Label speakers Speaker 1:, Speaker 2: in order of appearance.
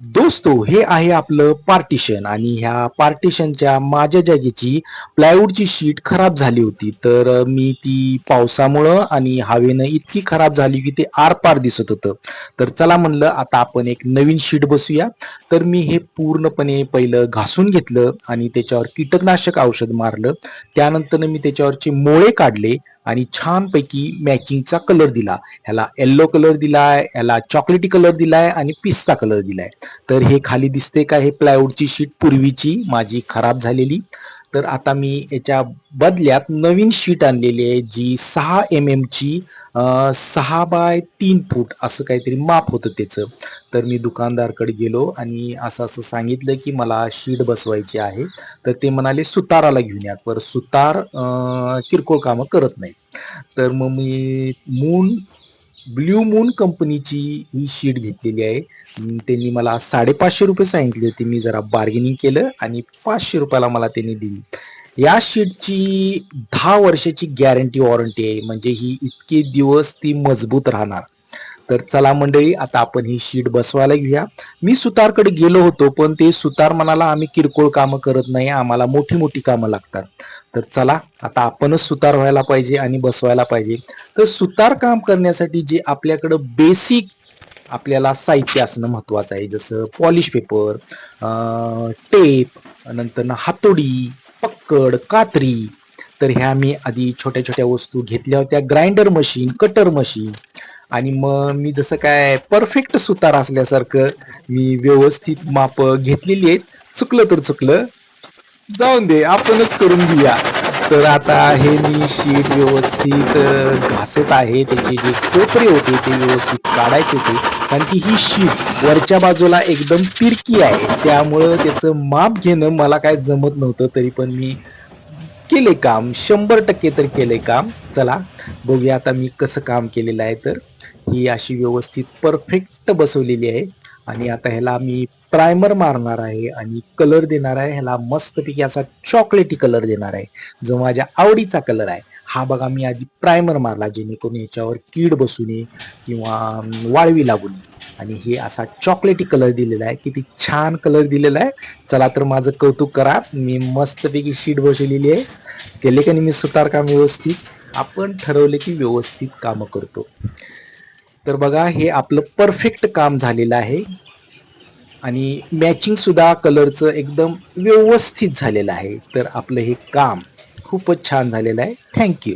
Speaker 1: दोस्तो हे आहे आपलं पार्टिशन आणि ह्या पार्टिशनच्या माझ्या जागेची प्लायवूडची शीट खराब झाली होती. तर मी ती पावसामुळं आणि हवेनं इतकी खराब झाली की ते आरपार दिसत होतं. तर चला म्हणलं आता आपण एक नवीन शीट बसूया. तर मी हे पूर्णपणे पहिलं घासून घेतलं आणि त्याच्यावर कीटकनाशक औषध मारलं. त्यानंतर मी त्याच्यावरचे मोळे काढले. आणि छानपैकी मॅचिंगचा कलर दिला. ह्याला येल्लो कलर दिलाय ह्याला चॉकलेटी कलर दिलाय आणि पिस्ता कलर दिलाय. तर हे खाली दिसते का? हे प्लायवूडची शीट पूर्वीची माझी खराब झालेली. तर आता मी याच्या बदल्यात नवीन शीट आणलेली आहे जी सहा एम एमची सहा बाय तीन फूट असं काहीतरी माप होतं त्याचं. तर मी दुकानदारकडे गेलो आणि असं असं सांगितलं की मला शीट बसवायची आहे. तर ते म्हणाले सुताराला घेऊन या. पर सुतार किरकोळ कामं करत नाही तर मग मी मून ब्ल्यू मून कंपनीची ही शीट घेतलेली आहे. त्यांनी मला साडेपाचशे रुपये सांगितले होते. मी जरा बार्गेनिंग केलं आणि पाचशे रुपयाला मला त्यांनी दिली. या शीटची दहा वर्षाची गॅरंटी वॉरंटी आहे. म्हणजे ही इतके दिवस ती मजबूत राहणार. तर चला मंडळी आता आपण ही शीट बसवायला घेऊया. मी सुतारकडे गेलो होतो पण ते सुतार म्हणाला आम्ही किरकोळ कामं करत नाही. आम्हाला मोठी मोठी कामं लागतात. तर चला आता आपणच सुतार व्हायला पाहिजे आणि बसवायला पाहिजे. तर सुतार काम करण्यासाठी जे आपल्याकडं बेसिक आपल्याला साहित्य असणं महत्वाचं आहे. जसं पॉलिश पेपर टेप नंतर हातोडी कड कात्री. तर ह्या मी आधी छोट्या छोट्या वस्तू घेतल्या होत्या. ग्राइंडर मशीन कटर मशीन आणि मग मी जसं काय परफेक्ट सुतार असल्यासारखं मी व्यवस्थित माप घेतलेली आहेत. चुकलं तर चुकलं. जाऊन दे आपणच करून घेऊया. तर आता हे मी शीट व्यवस्थित घासत आहे. त्याची जी कोपरे होती ती व्यवस्थित काढायची होती. कारण की ही शीट वरच्या बाजूला एकदम तिरकी आहे. त्यामुळं त्याचं माप घेणं मला काय जमत नव्हतं तरी पण मी केले काम. शंभर टक्के तर केले काम. चला बघूया आता मी कसं काम केलेलं आहे. तर ही अशी व्यवस्थित परफेक्ट बसवलेली आहे. आणि आता ह्याला मी प्रायमर मारणार आहे आणि कलर देणार आहे. ह्याला मस्तपैकी असा चॉकलेटी कलर देणार आहे. जो माझ्या आवडीचा कलर आहे. हा बघा मी आधी प्रायमर मारला जेणेकरून याच्यावर कीड बसू नये किंवा वाळवी लागू नये. आणि हे असा चॉकलेटी कलर दिलेला आहे. किती छान कलर दिलेला आहे. चला तर माझं कौतुक करा. मी मस्तपैकी शीट बसवलेली आहे. केले का नाही मी सुतार काम व्यवस्थित? आपण ठरवले की व्यवस्थित कामं करतो. तर बघा हे आपलं परफेक्ट काम झालेलं आहे. आणि मॅचिंग सुद्धा कलरचं एकदम व्यवस्थित झालेलं आहे. तर आपलं हे काम खूपच छान झालेलं आहे. थँक्यू